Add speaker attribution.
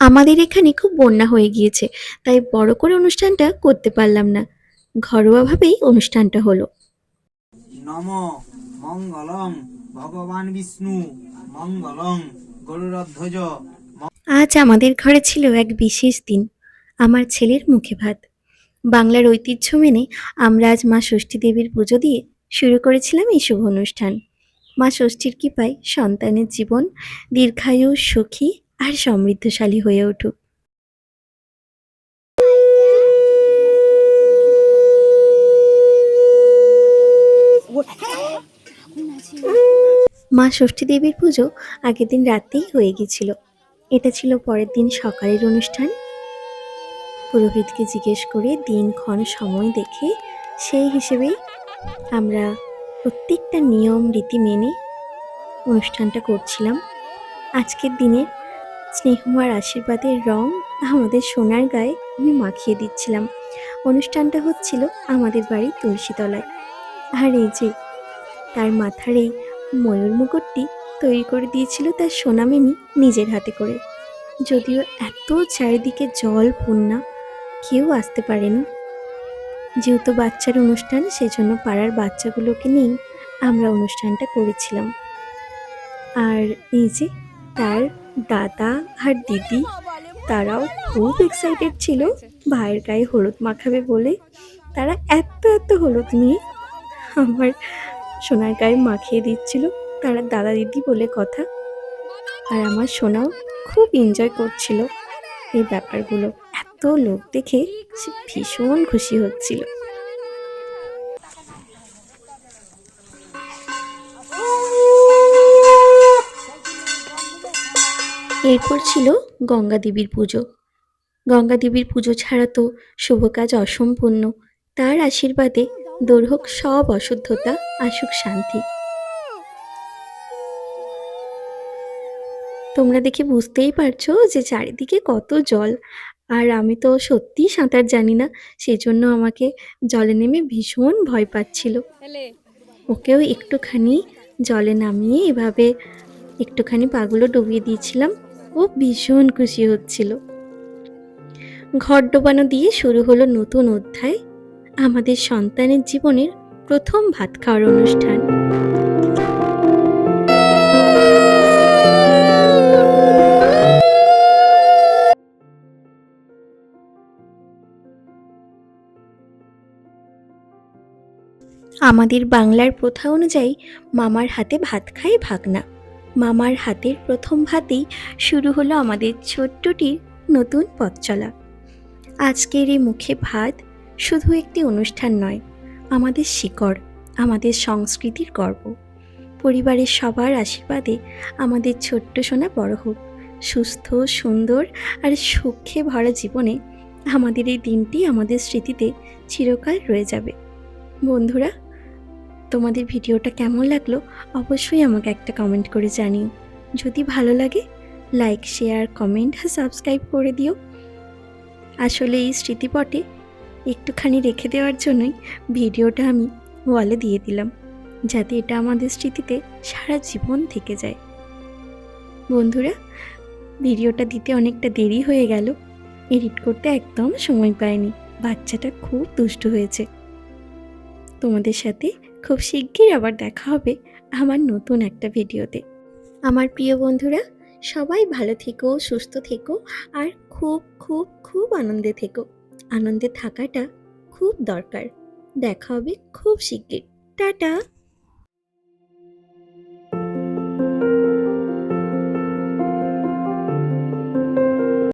Speaker 1: আমাদের এখানে খুব বন্যা হয়ে গিয়েছে তাই বড় করে অনুষ্ঠানটা করতে পারলাম না। ঘরোয়াভাবেই অনুষ্ঠানটা হলো।
Speaker 2: নম মঙ্গলং ভগবান বিষ্ণু মঙ্গলং গরুরধ্বজ
Speaker 1: আজ আমাদের ঘরে ছিল এক বিশেষ দিন আমার ছেলের মুখে ভাত। বাংলার ঐতিহ্য মেনে আমরা আজ মা ষষ্ঠী দেবীর পুজো দিয়ে শুরু করেছিলাম এই শুভ অনুষ্ঠান। মা ষষ্ঠীর কৃপায় সন্তানের জীবন দীর্ঘায়ু সুখী আর সমৃদ্ধশালী হয়ে উঠুক। মা ষষ্ঠী দেবীর পুজো আগের দিন রাতেই হয়ে গেছিল এটা ছিল পরের দিন সকালের অনুষ্ঠান। পুরোহিতকে জিজ্ঞেস করে দিনক্ষণ সময় দেখে সেই হিসেবেই আমরা প্রত্যেকটা নিয়ম, রীতি মেনে অনুষ্ঠানটা করছিলাম। আজকের দিনের স্নেহ আর আশীর্বাদের রং আমাদের সোনার গায়ে আমি মাখিয়ে দিচ্ছিলাম। অনুষ্ঠানটা হচ্ছিল আমাদের বাড়ির তুলসীতলায়। আর এই যে, তার মাথার এই ময়ূর মুকুটটি তৈরি করে দিয়েছিল তার সোনামেনি নিজের হাতে করে। যদিও এত চারিদিকে জল, বন্যা, কেউ আসতে পারেনি যেহেতু বাচ্চার অনুষ্ঠান, সেজন্য পাড়ার বাচ্চাগুলোকে নিয়েই আমরা অনুষ্ঠানটা করেছিলাম। আর এই যে, তার দাদা আর দিদি, তারাও খুব এক্সাইটেড ছিল ভাইয়ের গায়ে হলুদ মাখাবে বলে। তারা এত এত হলুদ নিয়ে আমার সোনার গায়ে মাখিয়ে দিচ্ছিল তারা দাদা দিদি বলে কথা। আর আমার সোনাও খুব এনজয় করছিল এই ব্যাপারগুলো। এত লোক দেখে সে ভীষণ খুশি হচ্ছিল। এরপর ছিল গঙ্গা দেবীর পুজো। গঙ্গা দেবীর পুজো ছাড়া তো শুভ কাজ অসম্পূর্ণ। তার আশীর্বাদে দূর হোক সব অশুদ্ধতা আসুক শান্তি। তোমরা দেখে বুঝতেই পারছ যে চারিদিকে কত জল। আর আমি তো সত্যিই সাঁতার জানি না সেজন্য আমাকে জলে নেমে ভীষণ ভয় পাচ্ছিল। ওকেও একটুখানি জলে নামিয়ে এভাবে একটুখানি পাগুলো ডুবিয়ে দিয়েছিলাম। ও ভীষণ খুশি হচ্ছিল। ঘর ডোবানো দিয়ে শুরু হলো নতুন অধ্যায়, আমাদের সন্তানের জীবনের প্রথম ভাত খাওয়ার অনুষ্ঠান। আমাদের বাংলার প্রথা অনুযায়ী মামার হাতে ভাত খায় ভাগনা। মামার হাতের প্রথম ভাতেই শুরু হলো আমাদের ছোট্টটির নতুন পথ চলা। আজকের এই মুখে ভাত শুধু একটি অনুষ্ঠান নয়, আমাদের শিকড়, আমাদের সংস্কৃতির গর্ব। পরিবারের সবার আশীর্বাদে আমাদের ছোট্ট সোনা বড় হোক, সুস্থ, সুন্দর আর সুখে ভরা জীবনে আমাদের এই দিনটি আমাদের স্মৃতিতে চিরকাল রয়ে যাবে। বন্ধুরা তোমাদের ভিডিওটা কেমন লাগল অবশ্যই আমাকে একটা কমেন্ট করে জানিও। যদি ভালো লাগে লাইক শেয়ার কমেন্ট আর সাবস্ক্রাইব করে দিও। আসলে এই স্মৃতিপটে একটুখানি রেখে দেওয়ার জন্যই ভিডিওটা আমি ওয়ালে দিয়ে দিলাম, যাতে এটা আমাদের স্মৃতিতে সারা জীবন থেকে যায়। বন্ধুরা, ভিডিওটা দিতে অনেকটা দেরি হয়ে গেল এডিট করতে একদম সময় পায়নি বাচ্চাটা খুব দুষ্ট হয়েছে। তোমাদের সাথে খুব শিগগির আবার দেখা হবে আমার নতুন একটা ভিডিওতে। আমার প্রিয় বন্ধুরা, সবাই ভালো থেকো, সুস্থ থেকো আর খুব খুব খুব আনন্দে থেকো। আনন্দে থাকাটা খুব দরকার। দেখা হবে খুব শিগগির। টাটা!